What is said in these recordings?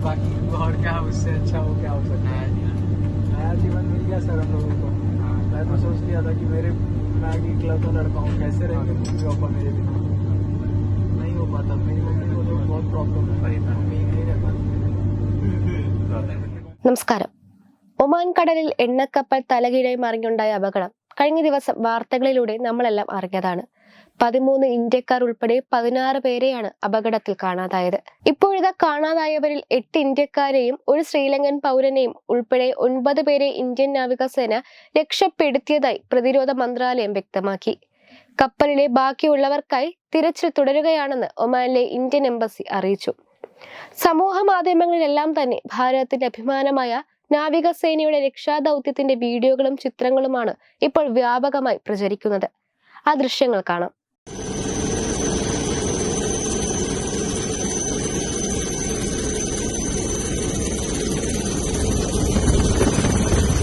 बाकी और क्या उससे अच्छा हो क्या हो सकता है नया जीवन मिल गया सर हम लोगों को मैं तो सोच लिया था कि मेरे मैं एक इकलौता लड़का हूँ कैसे रहेंगे मम्मी पापा मेरे बिना नहीं हो पाता मेरी मम्मी को तो बहुत प्रॉब्लम है मम्मी नहीं रह पाती നമസ്കാരം ഒമാൻ കടലിൽ എണ്ണക്കപ്പൽ തലകീഴായി മറിഞ്ഞുണ്ടായ അപകടം കഴിഞ്ഞ ദിവസം വാർത്തകളിലൂടെ നമ്മളെല്ലാം അറിഞ്ഞതാണ് പതിമൂന്ന് ഇന്ത്യക്കാർ ഉൾപ്പെടെ പതിനാറ് പേരെയാണ് അപകടത്തിൽ കാണാതായത് ഇപ്പോഴിതാ കാണാതായവരിൽ എട്ട് ഇന്ത്യക്കാരെയും ഒരു ശ്രീലങ്കൻ പൗരനെയും ഉൾപ്പെടെ ഒൻപത് പേരെ ഇന്ത്യൻ നാവികസേന രക്ഷപ്പെടുത്തിയതായി പ്രതിരോധ മന്ത്രാലയം വ്യക്തമാക്കി കപ്പലിലെ ബാക്കിയുള്ളവർക്കായി തിരച്ചിൽ തുടരുകയാണെന്ന് ഒമാനിലെ ഇന്ത്യൻ എംബസി അറിയിച്ചു സമൂഹ മാധ്യമങ്ങളിലെല്ലാം തന്നെ ഭാരതത്തിന്റെ അഭിമാനമായ നാവികസേനയുടെ രക്ഷാദൗത്യത്തിന്റെ വീഡിയോകളും ചിത്രങ്ങളുമാണ് ഇപ്പോൾ വ്യാപകമായി പ്രചരിക്കുന്നത് ആ ദൃശ്യങ്ങൾ കാണാം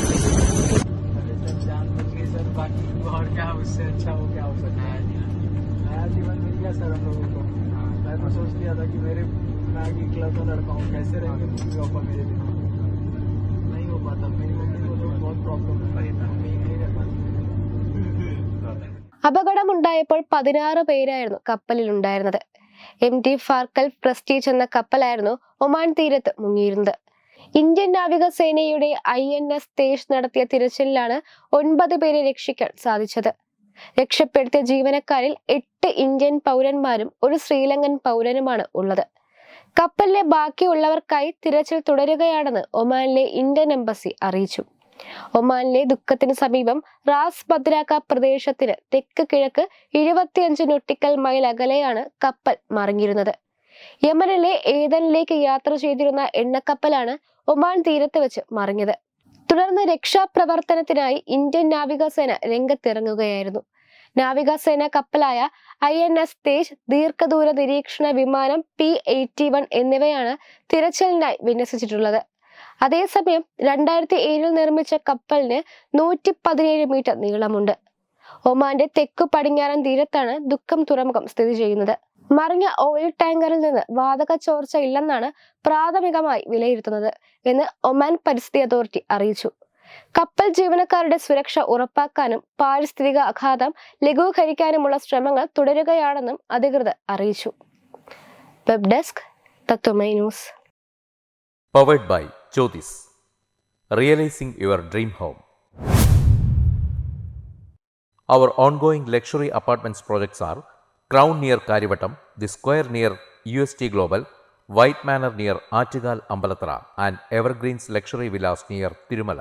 पहले जब जान बच गई सर बाकी और क्या उससे अच्छा हो क्या हो सकता है नया जीवन मिल गया सर हम लोगों को मैं तो सोच लिया था कि मेरे मैं एक इकलौता लड़का हूँ कैसे रहेंगे मम्मी पापा मेरे बिना അപകടമുണ്ടായപ്പോൾ പതിനാറ് പേരായിരുന്നു ഉണ്ടായിരുന്നത് എം ടി ഫാർക്കൽ പ്രസ്റ്റീജ് എന്ന കപ്പലായിരുന്നു ഒമാൻ തീരത്ത് മുങ്ങിയിരുന്നത് ഇന്ത്യൻ നാവികസേനയുടെ ഐ എൻ എസ് തേജ് നടത്തിയ തിരച്ചിലാണ് ഒൻപത് പേരെ രക്ഷിക്കാൻ സാധിച്ചത് രക്ഷപ്പെടുത്തിയ ജീവനക്കാരിൽ എട്ട് ഇന്ത്യൻ പൗരന്മാരും ഒരു ശ്രീലങ്കൻ പൗരനുമാണ് ഉള്ളത് കപ്പലിലെ ബാക്കിയുള്ളവർക്കായി തിരച്ചിൽ തുടരുകയാണെന്ന് ഒമാനിലെ ഇന്ത്യൻ എംബസി അറിയിച്ചു ഒമാനിലെ ദുഃഖത്തിന് സമീപം റാസ് ഭദ്രാക്ക പ്രദേശത്തിന് തെക്ക് കിഴക്ക് ഇരുപത്തിയഞ്ച് നൊട്ടിക്കൽ മൈൽ അകലെയാണ് കപ്പൽ മറിഞ്ഞിരുന്നത് യമനിലെ ഏതനിലേക്ക് യാത്ര ചെയ്തിരുന്ന എണ്ണക്കപ്പലാണ് ഒമാൻ തീരത്ത് വെച്ച് മറിഞ്ഞത് തുടർന്ന് രക്ഷാപ്രവർത്തനത്തിനായി ഇന്ത്യൻ നാവികസേന രംഗത്തിറങ്ങുകയായിരുന്നു നാവികസേന കപ്പലായ ഐ എൻ എസ് തേജ് ദീർഘദൂര നിരീക്ഷണ വിമാനം പി എയ്റ്റി വൺ എന്നിവയാണ് തിരച്ചിലിനായി വിന്യസിച്ചിട്ടുള്ളത് അതേസമയം രണ്ടായിരത്തി ഏഴിൽ നിർമ്മിച്ച കപ്പലിന് നൂറ്റി പതിനേഴ് മീറ്റർ നീളമുണ്ട് ഒമാന്റെ തെക്കു പടിഞ്ഞാറൻ തീരത്താണ് ദുഃഖം തുറമുഖം സ്ഥിതി ചെയ്യുന്നത് മറിഞ്ഞ ഓയിൽ ടാങ്കറിൽ നിന്ന് വാതക ചോർച്ച ഇല്ലെന്നാണ് പ്രാഥമികമായി വിലയിരുത്തുന്നത് എന്ന് ഒമാൻ പരിസ്ഥിതി അതോറിറ്റി അറിയിച്ചു കപ്പൽ ജീവനക്കാരുടെ സുരക്ഷ ഉറപ്പാക്കാനും പാരിസ്ഥിതിക അഘാതം ലഘൂകരിക്കാനുമുള്ള ശ്രമങ്ങൾ തുടരുകയാണെന്നും അധികൃതർ അറിയിച്ചു web desk Tatvamayi news powered by ചോദിസ് realising your dream home our ongoing luxury apartments projects are crown near Kariavattom the square near U S T global white manor near Attukal Ambalathara and evergreens luxury villas near Thirumala